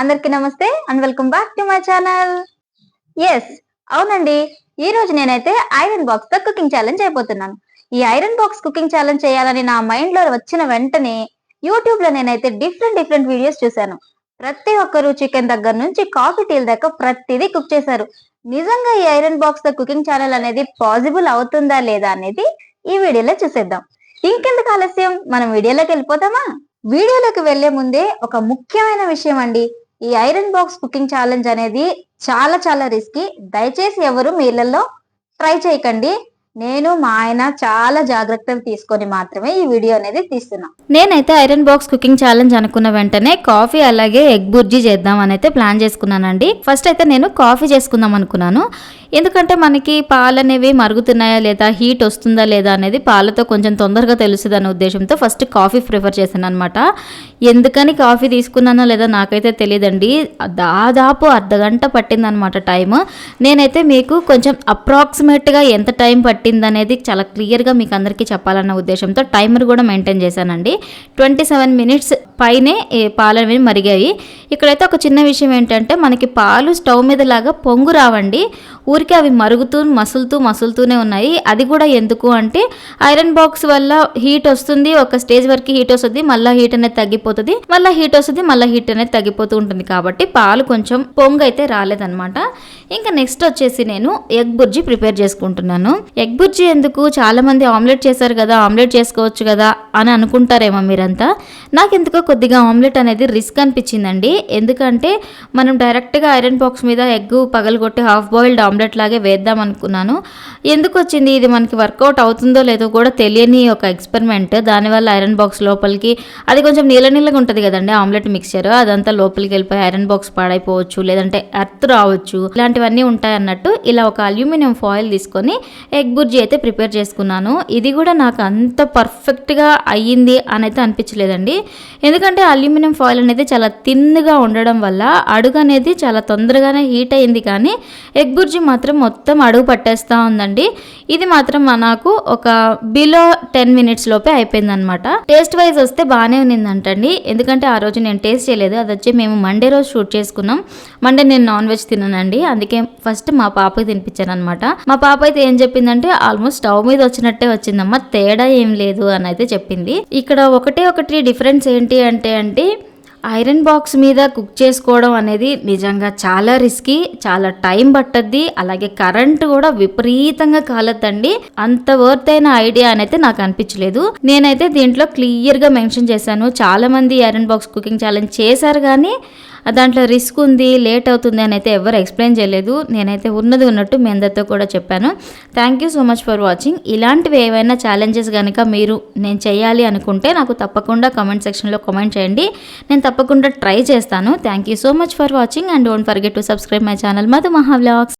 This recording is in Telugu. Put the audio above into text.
అందరికీ నమస్తే and welcome back to my channel. Yes అవునండి. ఈ రోజు నేనైతే ఐరన్ బాక్స్తో కుకింగ్ ఛాలెంజ్ అయిపోతున్నాను. ఈ ఐరన్ బాక్స్ కుకింగ్ ఛాలెంజ్ చేయాలని నా మైండ్లో వచ్చిన వెంటనే యూట్యూబ్లో నేనైతే డిఫరెంట్ డిఫరెంట్ వీడియోస్ చూశాను. ప్రతి ఒక్కరు చికెన్ దగ్గర నుంచి కాఫీ టీల దాకా ప్రతిదీ కుక్ చేశారు. నిజంగా ఈ ఐరన్ బాక్స్తో కుకింగ్ ఛానల్ అనేది పాసిబుల్ అవుతుందా లేదా అనేది ఈ వీడియోలో చూసేద్దాం. ఇంకెందుకు ఆలస్యం? మనం వీడియోలోకి వెళ్ళిపోతామా వీడియోలోకి వెళ్ళే ముందే ఒక ముఖ్యమైన విషయం అండి. ఈ ఐరన్ బాక్స్ కుకింగ్ ఛాలెంజ్ అనేది చాలా చాలా రిస్కీ. దయచేసి ఎవరు మీ ఇళ్ళలో ట్రై చేయకండి. నేను మా ఆయన చాలా జాగ్రత్తలు తీసుకొని మాత్రమే ఈ వీడియో అనేది తీస్తున్నా. నేనైతే ఐరన్ బాక్స్ కుకింగ్ ఛాలెంజ్ అనుకున్న వెంటనే కాఫీ అలాగే ఎగ్ బుర్జీ చేద్దాం అని అయితే ప్లాన్ చేసుకున్నానండి. ఫస్ట్ అయితే నేను కాఫీ చేసుకుందాం అనుకున్నాను. ఎందుకంటే మనకి పాలు అనేవి మరుగుతున్నాయా లేదా హీట్ వస్తుందా లేదా అనేది పాలతో కొంచెం తొందరగా తెలుస్తుంది అనే ఉద్దేశంతో ఫస్ట్ కాఫీ ప్రిఫర్ చేశాను అనమాట ఎందుకని కాఫీ తీసుకున్నానో లేదా నాకైతే తెలియదండి. దాదాపు అర్ధగంట పట్టిందనమాట టైం నేనైతే మీకు కొంచెం అప్రాక్సిమేట్గా ఎంత టైం పట్టిందనేది చాలా క్లియర్గా మీకు అందరికీ చెప్పాలన్న ఉద్దేశంతో టైమర్ కూడా మెయింటైన్ చేశానండి. ట్వంటీ సెవెన్ మినిట్స్ పైనే పాలు అనేవి మరిగాయి. ఇక్కడైతే ఒక చిన్న విషయం ఏంటంటే మనకి పాలు స్టవ్ మీద లాగా పొంగు రావండి. ఊరికే అవి మరుగుతూ మసులుతూ మసులుతూనే ఉన్నాయి. అది కూడా ఎందుకు అంటే ఐరన్ బాక్స్ వల్ల హీట్ వస్తుంది ఒక స్టేజ్ వరకు హీట్ వస్తుంది మళ్ళీ హీట్ అనేది తగ్గిపోతుంది మళ్ళీ హీట్ వస్తుంది మళ్ళీ హీట్ అనేది తగ్గిపోతూ ఉంటుంది. కాబట్టి పాలు కొంచెం పొంగు అయితే రాలేదనమాట ఇంకా నెక్స్ట్ వచ్చేసి నేను ఎగ్ బుర్జీ ప్రిపేర్ చేసుకుంటున్నాను. ఎగ్ బుర్జీ ఎందుకు? చాలా మంది ఆమ్లెట్ చేశారు కదా ఆమ్లెట్ చేసుకోవచ్చు కదా అని అనుకుంటారేమో మీరంతా. నాకు ఎందుకో కొద్దిగా ఆమ్లెట్ అనేది రిస్క్ అనిపించిందండి. ఎందుకంటే మనం డైరెక్ట్గా ఐరన్ బాక్స్ మీద ఎగ్ పగలగొట్టి హాఫ్ బాయిల్డ్ ఆమ్లెట్ లాగే వేద్దాం అనుకున్నాను. ఎందుకు వచ్చింది? ఇది మనకి వర్కౌట్ అవుతుందో లేదో కూడా తెలియని ఒక ఎక్స్పెరిమెంట్. దానివల్ల ఐరన్ బాక్స్ లోపలికి అది కొంచెం నీళ్ళ నీళ్ళగా ఉంటుంది కదండి ఆమ్లెట్ మిక్చర్. అదంతా లోపలికి వెళ్ళిపోయి ఐరన్ బాక్స్ పాడైపోవచ్చు లేదంటే ఎర్త్ రావచ్చు. ఇలాంటివన్నీ ఉంటాయి అన్నట్టు ఇలా ఒక అల్యూమినియం ఫాయిల్ తీసుకొని ఎగ్ బుర్జీ అయితే ప్రిపేర్ చేసుకున్నాను. ఇది కూడా నాకు అంత పర్ఫెక్ట్గా అయ్యింది అని అయితే అనిపించలేదండి. ఎందుకంటే ఎందుకంటే అల్యూమినియం ఫాయిల్ అనేది చాలా థిన్గా ఉండడం వల్ల అడుగు అనేది చాలా తొందరగానే హీట్ అయింది కానీ ఎగ్ బుర్జీ మాత్రం మొత్తం అడుగు పట్టేస్తూ ఉందండి. ఇది మాత్రం నాకు ఒక బిలో టెన్ మినిట్స్ లోపే అయిపోయింది అనమాట టేస్ట్ వైజ్ వస్తే బాగానే ఉన్నిందంటండి. ఎందుకంటే ఆ రోజు నేను టేస్ట్ చేయలేదు. అది వచ్చి మేము మండే రోజు షూట్ చేసుకున్నాం. మండే నేను నాన్ వెజ్ తిన్నానండి అందుకే ఫస్ట్ మా పాపకి తినిపించాను అనమాట మా పాప అయితే ఏం చెప్పిందంటే ఆల్మోస్ట్ స్టవ్ మీద వచ్చినట్టే వచ్చిందమ్మా. తేడా ఏం లేదు అని అయితే చెప్పింది. ఇక్కడ ఒకటే ఒకటి డిఫరెన్స్ ఏంటి అంటే అండి ఐరన్ బాక్స్ మీద కుక్ చేసుకోవడం అనేది నిజంగా చాలా రిస్కీ చాలా టైం పట్టద్ది. అలాగే కరెంట్ కూడా విపరీతంగా కాలద్దండి. అంత వర్త్ అయిన ఐడియా అనేది నాకు అనిపించలేదు. నేనైతే దీంట్లో క్లియర్గా మెన్షన్ చేశాను. చాలా మంది ఐరన్ బాక్స్ కుకింగ్ ఛాలెంజ్ చేశారు కానీ దాంట్లో రిస్క్ ఉంది లేట్ అవుతుంది అని అయితే ఎవరు ఎక్స్ప్లెయిన్ చేయలేదు. నేనైతే ఉన్నది ఉన్నట్టు మీ అందరితో కూడా చెప్పాను. Thank you so much for watching ఇలాంటివి ఏవైనా ఛాలెంజెస్ కనుక మీరు నేను చేయాలి అనుకుంటే నాకు తప్పకుండా కామెంట్ సెక్షన్లో కామెంట్ చేయండి. నేను తప్పకుండా ట్రై చేస్తాను. Thank you so much for watching and don't forget to subscribe my channel Madhu Maha vlogs